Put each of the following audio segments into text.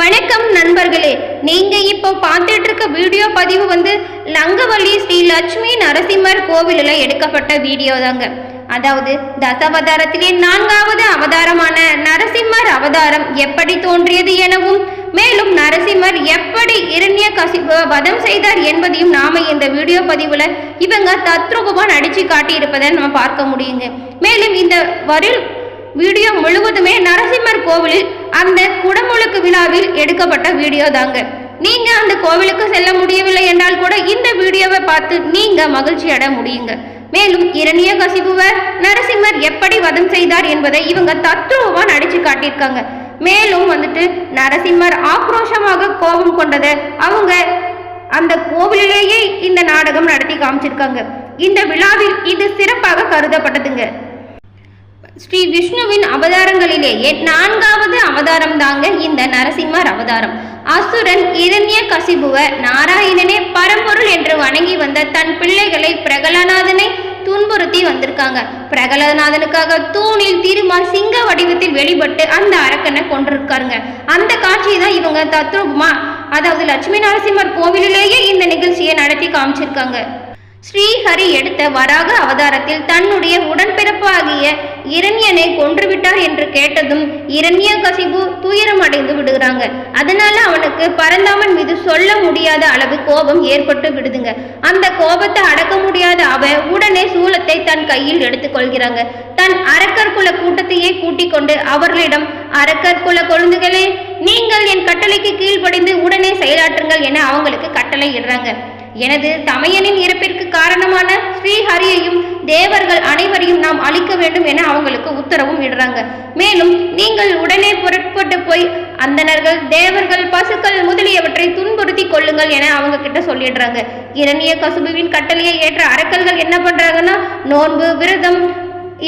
வணக்கம் நண்பர்களே. நீங்க இப்போ பார்த்துட்டு இருக்க வீடியோ பதிவு வந்து லங்கவள்ளி ஸ்ரீ லட்சுமி நரசிம்மர் கோவிலில் எடுக்கப்பட்ட வீடியோ தாங்க. அதாவது தசாவதாரத்திலே நான்காவது அவதாரமான நரசிம்மர் அவதாரம் எப்படி தோன்றியது எனவும் மேலும் நரசிம்மர் எப்படி இரண்ய கசிப்பு வதம் செய்தார் என்பதையும் நாம இந்த வீடியோ பதிவுல இவங்க தத்ரூபமா நடிச்சு காட்டியிருப்பதை நம்ம பார்க்க முடியுங்க. மேலும் இந்த வரில் வீடியோ முழுவதுமே நரசிம்மர் கோவிலில் அந்த குடமுழுக்கு விழாவில் எடுக்கப்பட்ட வீடியோ தாங்க. நீங்க அந்த கோவிலுக்கு செல்ல முடியவில்லை என்றால் கூட இந்த வீடியோவை பார்த்து நீங்க மகிழ்ச்சி முடியுங்க. மேலும் இரணிய கசிபுவர் நரசிம்மர் எப்படி வதம் செய்தார் என்பதை இவங்க தத்துவமா நடிச்சு காட்டியிருக்காங்க. மேலும் வந்துட்டு நரசிம்மர் ஆக்ரோஷமாக கோபம் கொண்டதை அவங்க அந்த கோவிலிலேயே இந்த நாடகம் நடத்தி காமிச்சிருக்காங்க. இந்த விழாவில் இது சிறப்பாக கருதப்பட்டதுங்க. ஸ்ரீ விஷ்ணுவின் அவதாரங்களிலேயே நான்காவது அவதாரம் தாங்க இந்த நரசிம்மர் அவதாரம். அசுரன் இரண்ய கசிபுவ நாராயணனே பரம்பொருள் என்று வணங்கி வந்த தன் பிள்ளைகளை பிரகலநாதனை துன்புறுத்தி வந்திருக்காங்க. பிரகலநாதனுக்காக தூணில் திருமால் சிங்க வடிவத்தில் வெளிப்பட்டு அந்த அரக்கனை கொண்டிருக்காருங்க அந்த காட்சியை தான் இவங்க தத்ரூபமா அதாவது லட்சுமி நரசிம்மர் கோவிலிலேயே இந்த நிகழ்ச்சியை நடத்தி காமிச்சிருக்காங்க. ஸ்ரீஹரி எடுத்த வராக அவதாரத்தில் தன்னுடைய உடன்பிறப்பாகிய இரண்யனை கொன்றுவிட்டார் என்று கேட்டதும் இரண்ய கசிபு துயரம் அடைந்து விடுகிறாங்க. அதனால அவனுக்கு பரந்தாமன் மீது சொல்ல முடியாத அளவு கோபம் ஏற்பட்டு விடுதுங்க. அந்த கோபத்தை அடக்க முடியாத அவ உடனே சூலத்தை தன் கையில் எடுத்துக்கொள்கிறாங்க தன் அரக்கர் குல கூட்டத்தையே கூட்டிக் கொண்டு அவர்களிடம் அரக்கர் குல கொழுந்துகளே நீங்கள் என் கட்டளைக்கு கீழ்ப்படிந்து உடனே செயலாற்றுங்கள் என அவங்களுக்கு கட்டளை இடுறாங்க. எனது தமையனின் இறப்பிற்கு காரணமான ஸ்ரீஹரியையும் தேவர்கள் அனைவரையும் நாம் அழிக்க வேண்டும் என அவங்களுக்கு உத்தரவும் இடுறாங்க. மேலும் நீங்கள் உடனே புறப்பட்டு போய் அந்தனர்கள் தேவர்கள் பசுக்கள் முதலியவற்றை துன்புறுத்தி கொள்ளுங்கள் என அவங்க கிட்ட சொல்லிடுறாங்க. இரணிய கசுபுவின் கட்டளையை ஏற்ற அரக்கல்கள் என்ன பண்றாங்கன்னா நோன்பு விரதம்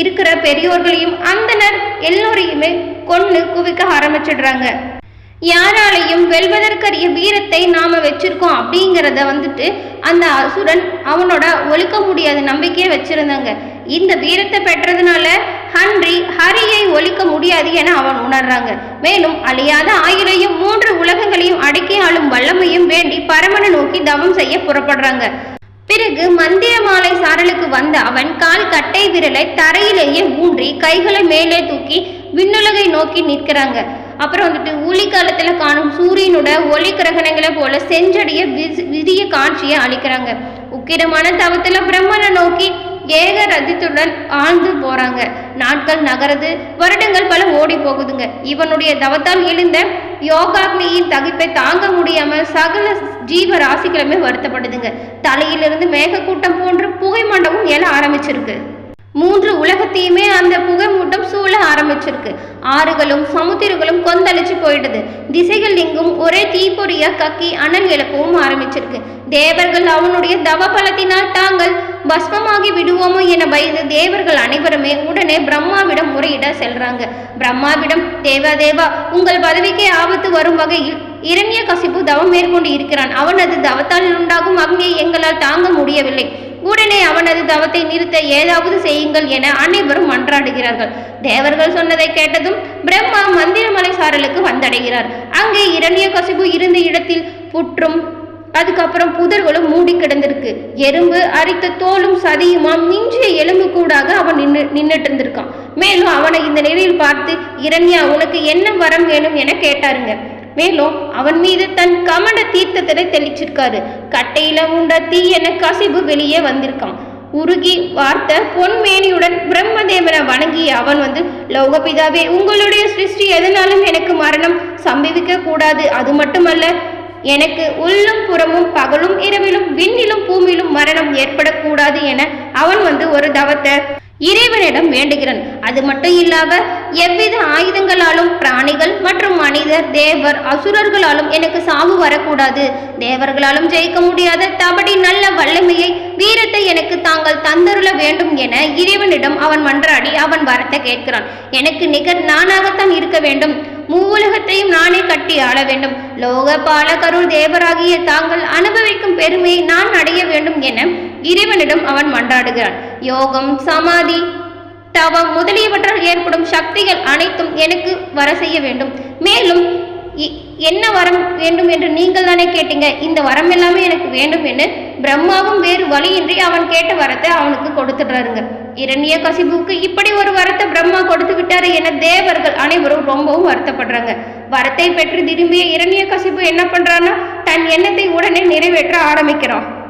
இருக்கிற பெரியோர்களையும் அந்தனர் எல்லோரையுமே கொண்டு குவிக்க ஆரம்பிச்சிடுறாங்க. யாராலையும் வெல்வதற்கரிய வீரத்தை நாம வச்சிருக்கோம் அப்படிங்கிறத வந்துட்டு அந்த அசுரன் அவனோட ஒழிக்க முடியாத நம்பிக்கையை வச்சிருந்தாங்க. இந்த வீரத்தை பெற்றதுனால ஹன்றி ஹரியை ஒழிக்க முடியாது என அவன் உணர்றாங்க. மேலும் அழியாத ஆயுளையும் மூன்று உலகங்களையும் அடக்கி ஆளும் வல்லமையும் வேண்டி பரமனை நோக்கி தவம் செய்ய புறப்படுறாங்க. பிறகு மந்திர மாலை சாரலுக்கு வந்த அவன் கால் கட்டை விரலை தரையிலேயே ஊன்றி கைகளை மேலே தூக்கி விண்ணுலகை நோக்கி நிற்கிறாங்க. அப்புறம் வந்துட்டு ஒளி காலத்துல காணும் சூரியனோட ஒளி கிரகணங்களை போல செஞ்சடிய விரிய காட்சியை அளிக்கிறாங்க. உக்கிரமான தவத்துல பிரம்மனை நோக்கி ஏக ரதித்துடன் ஆழ்ந்து போறாங்க. நாட்கள் நகருது வருடங்கள் பல ஓடி போகுதுங்க. இவனுடைய தவத்தால் எழுந்த யோகாக்னியின் தகிப்பை தாங்க முடியாம சகல ஜீவ ராசிகளுமே வருத்தப்படுதுங்க. தலையிலிருந்து மேகக்கூட்டம் போன்று புகை மண்டபம் எழ ஆரம்பிச்சிருக்கு. மூன்று உலகத்தையுமே அந்த புகை மூட்டம் சூழ ஆரம்பிச்சிருக்கு. ஆறுகளும் சமுத்திரங்களும் கொந்தளிச்சு போயிடுது. திசைகள் எங்கும் ஒரே தீப்பொறியா கக்கி அனல் எழுப்பவும் ஆரம்பிச்சிருக்கு. தேவர்கள் அவனுடைய தவ பலத்தினால் தாங்கள் பஸ்மமாகி விடுவோமோ என பயந்து தேவர்கள் அனைவருமே உடனே பிரம்மாவிடம் முறையிட செல்றாங்க. பிரம்மாவிடம் தேவா தேவா உங்கள் பதவிக்கே ஆபத்து வரும் வகையில் இரண்ய கசிப்பு தவம் மேற்கொண்டு இருக்கிறான். அவனது தவத்தால் உண்டாகும் அக்னியை எங்களால் தாங்க முடியவில்லை. உடனே அவனது தவத்தை நிறுத்த ஏதாவது செய்யுங்கள் என அனைவரும் மன்றாடுகிறார்கள். தேவர்கள் சொன்னதை கேட்டதும் பிரம்மா மந்திரமலை சாரலுக்கு வந்தடைகிறார். அங்கே இரண்ய கசிபு இருந்த இடத்தில் புற்றும் அதுக்கப்புறம் புதர்களும் மூடி கிடந்திருக்கு. எறும்பு அரித்த தோலும் சதியுமா மிஞ்சிய எலும்பு கூடாக அவன் நின்று நின்றுட்டு இருந்திருக்கான் மேலும் அவனை இந்த நிலையில் பார்த்து இரண்யா உனக்கு என்ன வரம் வேணும் என கேட்டாருங்க. மேலும் அவன் மீது தன் கமண்ட தீர்த்தத்தை தெளிச்சிருக்காரு. கட்டையில உண்ட தீ என கசிவு வெளியே வந்திருக்கான் உருகி வார்த்த பொன்மேனியுடன் பிரம்மதேவனை வணங்கிய அவன் வந்து லோகபிதாவே உங்களுடைய சிருஷ்டி எதனாலும் எனக்கு மரணம் சம்பவிக்க கூடாது. அது மட்டுமல்ல எனக்கு உள்ளும் புறமும் பகலும் இரவிலும் விண்ணிலும் பூமியிலும் மரணம் ஏற்படக்கூடாது என அவன் வந்து ஒரு தவத்தை இறைவனிடம் வேண்டுகிறான். அது மட்டும் இல்லாம எவ்வித ஆயுதங்களாலும் பிராணிகள் மற்றும் மனிதர் தேவர் அசுரர்களாலும் எனக்கு சாவு வரக்கூடாது. தேவர்களாலும் ஜெயிக்க முடியாத தபடி நல்ல வல்லமையை வீரத்தை எனக்கு தாங்கள் தந்தருள வேண்டும் என இறைவனிடம் அவன் மன்றாடி அவன் வரத்தை கேட்கிறான். எனக்கு நிகர் நானாகத்தான் இருக்க வேண்டும். மூவுலகத்தையும் நானே கட்டி ஆள வேண்டும். லோக பாலகருள் தேவராகிய தாங்கள் அனுபவிக்கும் பெருமையை நான் அடைய வேண்டும் என இறைவனிடம் அவன் மன்றாடுகிறான். யோகம் சமாதி தவம் முதலியவற்றால் ஏற்படும் சக்திகள் அனைத்தும் எனக்கு வர செய்ய வேண்டும். மேலும் இ- என்ன வரம் வேண்டும் என்று நீங்கள் தானே கேட்டீங்க? இந்த வரம் எல்லாமே எனக்கு வேண்டும் என்று பிரம்மாவும் வேறு வழியின்றி அவன் கேட்ட வரத்தை அவனுக்கு கொடுத்துடுறாருங்க. இரணிய கசிபுக்கு இப்படி ஒரு வரத்தை பிரம்மா கொடுத்து விட்டாரு என தேவர்கள் அனைவரும் ரொம்பவும் வருத்தப்படுறாங்க. வரத்தை பெற்று திரும்பிய இரணிய கசிபு என்ன பண்றான்னா தன் எண்ணத்தை உடனே நிறைவேற்ற ஆரம்பிக்கிறான்.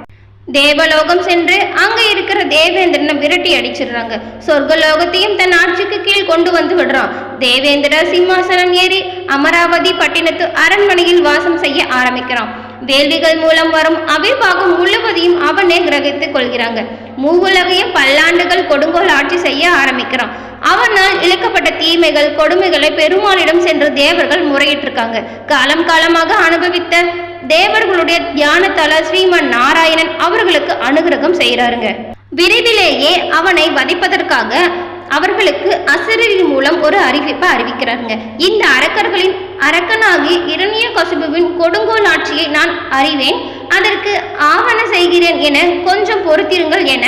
தேவலோகம் சென்று அங்க இருக்கிற தேவேந்திரனை விரட்டி அடிச்சிடுறாங்க. சொர்க்கலோகத்தையும் தன் ஆட்சிக்கு கீழ் கொண்டு வந்து விடுறான். தேவேந்திர சிம்மாசனம் ஏறி அமராவதி பட்டினத்து அரண்மனையில் வாசம் செய்ய ஆரம்பிக்கிறான். வேள்விகள் மூலம் வரும் அவிர்வாகம் முழுவதையும் அவனே கிரகித்துக் கொள்கிறாங்க. மூவுலகையும் பல்லாண்டுகள் கொடுங்கோல் ஆட்சி செய்ய ஆரம்பிக்கிறான். அவனால் இழக்கப்பட்ட தீமைகள் கொடுமைகளை பெருமாளிடம் சென்று தேவர்கள் முறையிட்டிருக்காங்க. காலம் காலமாக அனுபவித்த தேவர்களுடைய தியானத்தால ஸ்ரீமன் நாராயணன் அவர்களுக்கு அனுகிரகம் செய்கிறாருங்க. விரைவிலேயே அவனை வதைப்பதற்காக அவர்களுக்கு அசுரரின் மூலம் ஒரு அறிவிப்பை அறிவிக்கிறாருங்க. இந்த அரக்கர்களின் அரக்கனாகி இரணிய கசுபுவின் கொடுங்கோல் ஆட்சியை நான் அறிவேன். அதற்கு ஆவண செய்கிறேன் என கொஞ்சம் பொறுத்திருங்கள் என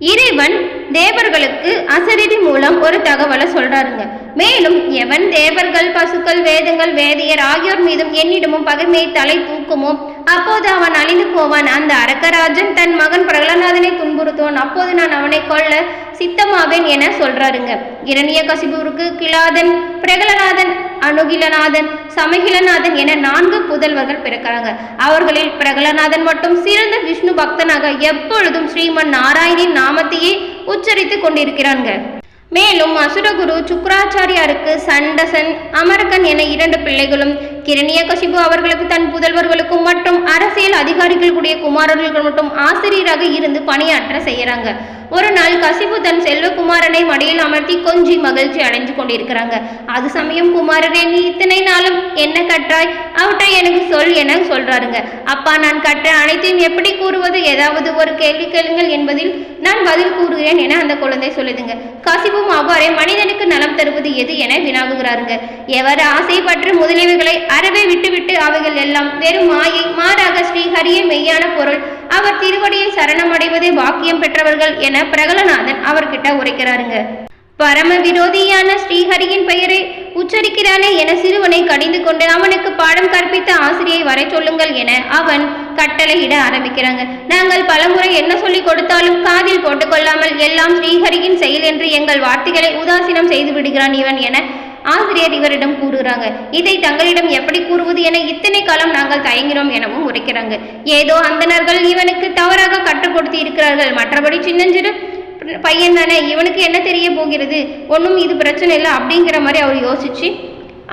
இறைவன் தேவர்களுக்கு அசரிதி மூலம் ஒரு தகவலை சொல்றாருங்க. மேலும் எவன் தேவர்கள் பசுக்கள் வேதங்கள் வேதியர் ஆகியோர் மீதும் என்னிடமும் பகைமையை தலை தூக்குமோ அப்போது அவன் அழிந்து போவான். அந்த அரக்கராஜன் தன் மகன் பிரகலநாதனை துன்புறுத்துவான். அப்போது நான் அவனை கொல்ல சித்தமாவேன் என சொல்றாருங்க. இரணிய கசிபுருக்கு கிளாதன் பிரகலநாதன் அணுகிலநாதன் சமகிலநாதன் என நான்கு புதல்வர்கள் பிறக்கிறாங்க. அவர்களில் பிரகலநாதன் மட்டும் சிறந்த விஷ்ணு பக்தனாக எப்பொழுதும் ஸ்ரீமன் நாராயணின் நாமத்தையே உச்சரித்து கொண்டிருக்கிறாங்க. மேலும் அசுரகுரு சுக்கராச்சாரியாருக்கு சண்டசன் அமரகன் என இரண்டு பிள்ளைகளும் கிரணியகசிபு அவர்களுக்கு தன் புதல்வர்களுக்கும் மற்றும் அரசியல் அதிகாரிகளுடைய குமாரர்களுக்கு மட்டும் ஆசிரியராக இருந்து பணியாற்ற செய்யறாங்க. ஒரு நாள் கசிபு தன் செல்வகுமாரனை மடியில் அமர்த்தி கொஞ்சி மகிழ்ச்சி அடைஞ்சு கொண்டிருக்கிறாங்க. அது சமயம் குமாரரே நீ இத்தனை நாளும் என்ன கற்றாய்? அவற்றை எனக்கு சொல் என சொல்றாருங்க. அப்பா நான் கற்ற அனைத்தையும் எப்படி கூறுவது? ஏதாவது ஒரு கேள்வி கேளுங்கள் என்பதில் நான் பதில் கூறுகிறேன் என அந்த குழந்தை சொல்லுதுங்க. கசிபும் அவ்வாறே மனிதனுக்கு நலம் தருவது எது? என வினாவுகிறாருங்க. எவர் ஆசைப்பற்று முதலியவைகளை அறவே விட்டுவிட்டு அவைகள் எல்லாம் வெறும் மாயை மாறாக ஸ்ரீஹரியே மெய்யான பொருள். அவர் திருவடியை சரணமடைவதே பாக்கியம் பெற்றவர்கள் என பிரகலநாதன் அவர்கிட்ட உரைக்கிறாருங்க. பரம விரோதியான ஸ்ரீஹரியின் பெயரை உச்சரிக்கிறானே என சிறுவனை கடிந்து கொண்டு அவனுக்கு பாடம் கற்பித்த ஆசிரியை வரை சொல்லுங்கள் என அவன் கட்டளையிட ஆரம்பிக்கிறாங்க. நாங்கள் பலமுறை என்ன சொல்லிக் கொடுத்தாலும் காதில் போட்டுக்கொள்ளாமல் எல்லாம் ஸ்ரீஹரியின் செயல் என்று எங்கள் வார்த்தைகளை உதாசீனம் செய்து விடுகிறான் இவன் என ஆசிரியர் இவரிடம் கூறுகிறாங்க. இதை தங்களிடம் எப்படி கூறுவது என இத்தனை காலம் நாங்கள் தயங்கினோம் எனவும் உரைக்கிறாங்க. ஏதோ அந்தணர்கள் இவனுக்கு தவறாக கற்றுக் கொடுத்து இருக்கிறார்கள் மற்றபடி சின்னஞ்சிறு பையன் தானே. இவனுக்கு என்ன தெரிய போகிறது? ஒன்றும் இது பிரச்சனை இல்லை அப்படிங்கிற மாதிரி அவர் யோசிச்சு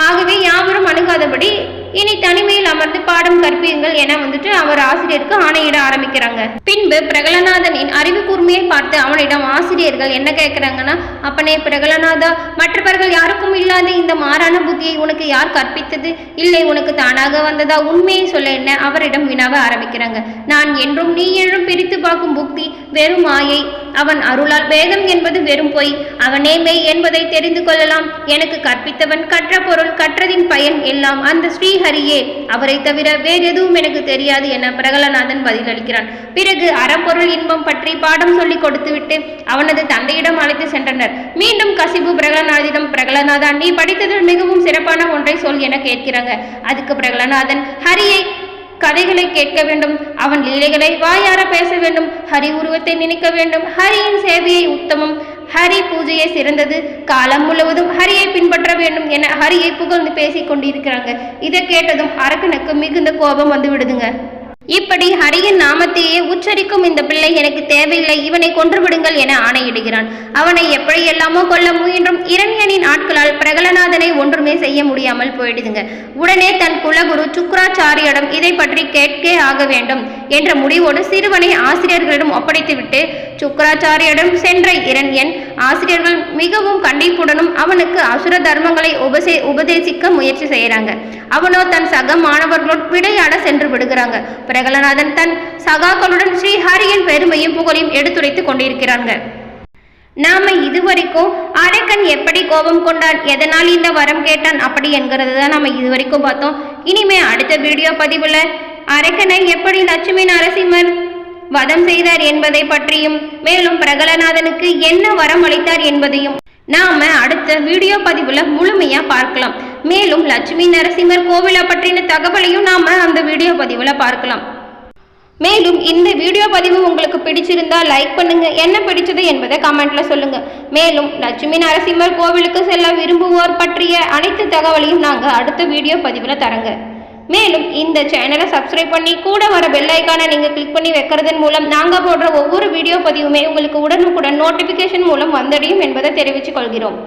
ஆகவே யாவரும் அணுகாதபடி இனி தனிமையில் அமர்ந்து பாடம் கற்பியுங்கள் என வந்துட்டு அவர் ஆசிரியருக்கு ஆணையிட ஆரம்பிக்கிறாங்க. பின்பு பிரகலநாதனின் அறிவு கூர்மையை பார்த்து அவனிடம் ஆசிரியர்கள் என்ன கேட்கிறாங்கன்னா அப்பனே பிரகலநாதா மற்றவர்கள் யாருக்கும் இல்லாத இந்த மாறான புத்தியை உனக்கு யார் கற்பித்தது? இல்லை உனக்கு தானாக வந்ததா? உண்மையை சொல்ல என்ன? அவரிடம் வினாவ ஆரம்பிக்கிறாங்க. நான் என்றும் நீ என்றும் பிரித்து பார்க்கும் புக்தி வெறும் மாயை அவன் அருளால் வேதம் என்பது வெறும் பொய். அவனே மெய் என்பதை தெரிந்து கொள்ளலாம். எனக்கு கற்பித்தவன் கற்ற பொருள் கற்றதின் பயன் எல்லாம். அந்த ஸ்ரீ ஸ்ரீஹரியே அவரை தவிர வேறு எதுவும் எனக்கு தெரியாது என பிரகலநாதன் பதிலளிக்கிறான். பிறகு அறப்பொருள் இன்பம் பற்றி பாடம் சொல்லி கொடுத்துவிட்டு அவனது தந்தையிடம் அழைத்து சென்றனர். மீண்டும் கசிபு பிரகலநாதிடம் பிரகலநாதா நீ படித்ததில் மிகவும் சிறப்பான ஒன்றை சொல் என கேட்கிறாங்க. அதுக்கு பிரகலநாதன் ஹரியை கதைகளை கேட்க வேண்டும் அவன் லீலைகளை வாயார பேச வேண்டும் ஹரி உருவத்தை நினைக்க வேண்டும் ஹரியின் சேவையை உத்தமம் ஹரி பூஜையை சிறந்தது. காலம் முழுவதும் ஹரியை பின்பற்ற வேண்டும் என ஹரியை புகழ்ந்து பேசிக் கொண்டிருக்கிறாங்க. இதை கேட்டதும் அரக்கனுக்கு மிகுந்த கோபம் வந்து விடுதுங்க. இப்படி ஹரியின் நாமத்தையே உச்சரிக்கும் இந்த பிள்ளை எனக்கு தேவையில்லை இவனை கொன்று விடுங்கள் என ஆணையிடுகிறான். அவனை எப்படியெல்லாமோ கொல்ல முயன்றும் இரண்யனின் ஆட்களால் பிரகலநாதனை ஒன்றுமே செய்ய முடியாமல் போயிடுதுங்க. உடனே தன் குலகுரு சுக்ராச்சாரியிடம் இதை பற்றி கேட்கே ஆக வேண்டும் என்ற முடிவோடு சிறுவனை ஆசிரியர்களிடம் ஒப்படைத்துவிட்டு சுக்கராச்சாரியிடம் சென்ற இரண்யன் ஆசிரியர்கள் மிகவும் கண்டிப்புடனும் அவனுக்கு அசுர தர்மங்களை உபசே உபதேசிக்க முயற்சி செய்கிறாங்க அவனோ தன் சக மாணவர்களோடு விடையாட சென்று விடுகிறாங்க. பிரகலநாதன் தன் சகாக்களுடன் ஸ்ரீஹரியின் பெருமையும் புகழையும் எடுத்துரைத்துக் கொண்டிருக்கிறாங்க. நாம இதுவரைக்கும் அரக்கன் எப்படி கோபம் கொண்டான் எதனால் இந்த வரம் கேட்டான் அப்படி என்கிறது தான் நம்ம இதுவரைக்கும் பார்த்தோம். இனிமே அடுத்த வீடியோ பதிவுல அரக்கனை எப்படி லட்சுமி நரசிம்மர் வதம் செய்தார் என்பதை பற்றியும் மேலும் பிரகலநாதனுக்கு என்ன வரம் அளித்தார் என்பதையும் நாம அடுத்த வீடியோ பதிவுல முழுமையா பார்க்கலாம். மேலும் லட்சுமி நரசிம்மர் கோவிலை பற்றின தகவலையும் நாம அந்த வீடியோ பதிவில் பார்க்கலாம். மேலும் இந்த வீடியோ பதிவு உங்களுக்கு பிடிச்சிருந்தா லைக் பண்ணுங்க. என்ன பிடிச்சது என்பதை கமெண்ட்ல சொல்லுங்க. மேலும் லட்சுமி நரசிம்மர் கோவிலுக்கு செல்ல விரும்புவோர் பற்றிய அனைத்து தகவலையும் நாங்கள் அடுத்த வீடியோ பதிவில் தரங்க. மேலும் இந்த சேனலை சப்ஸ்கிரைப் பண்ணி கூட வர பெல் ஐக்கானை நீங்கள் கிளிக் பண்ணி வைக்கிறதன் மூலம் நாங்கள் போடுற ஒவ்வொரு வீடியோ பதிவுமே உங்களுக்கு உடனுக்குடன் நோட்டிஃபிகேஷன் மூலம் வந்தடையும் என்பதை தெரிவித்துக் கொள்கிறோம்.